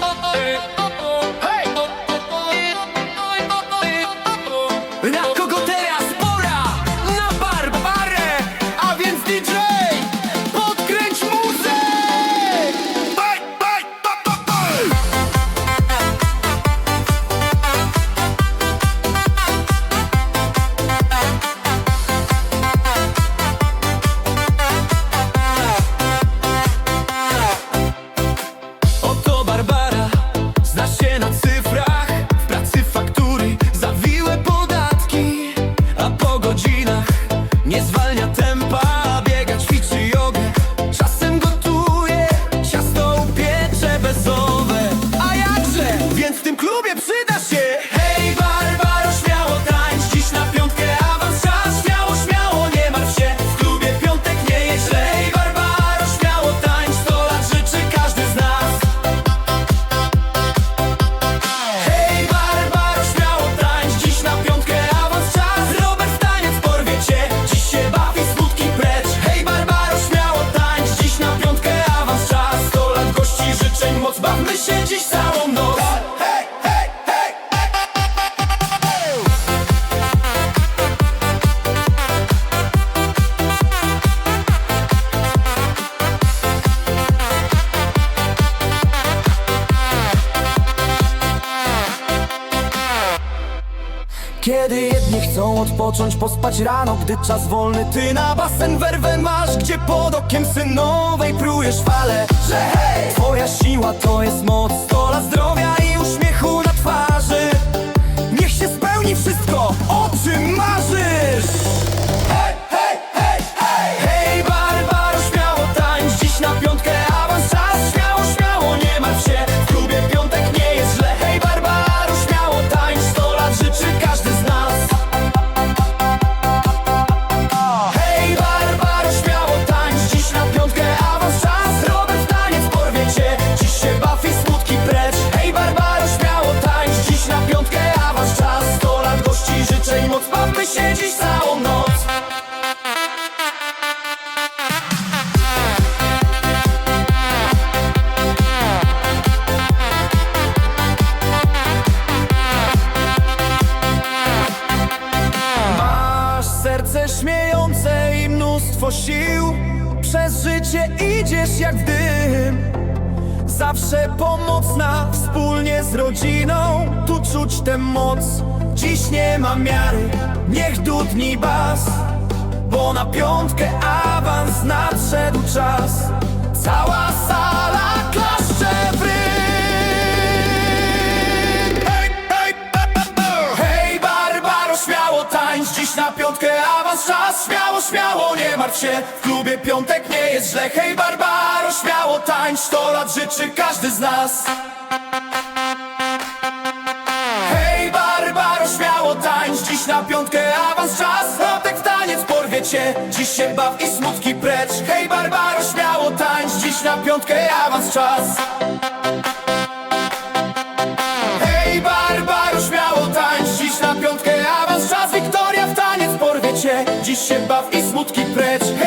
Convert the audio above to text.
Na Kiedy jedni chcą odpocząć, pospać rano Gdy czas wolny, ty na basen werwę masz Gdzie pod okiem synowej prujesz fale Że hej, twoja siła to jest moc Stola zdrowia i uśmiechu na twarzy. Niech się spełni wszystko, o czym marzysz mnóstwo sił. Przez życie idziesz jak w dym. Zawsze pomocna, wspólnie z rodziną. Tu czuć tę moc, dziś nie ma miary. Niech dudni bas. Bo na piątkę awans nadszedł czas. Cała sala Śmiało, nie martw się. W klubie piątek nie jest źle. Hej Barbaro, śmiało tańcz. Sto lat życzy każdy z nas. Hej Barbaro, śmiało tańcz. Dziś na piątkę awans czas. Rotek w taniec porwie cię Dziś się baw i smutki precz. Hej Barbaro, śmiało tańcz. Dziś na piątkę awans czas. Dziś się baw Smutki precz.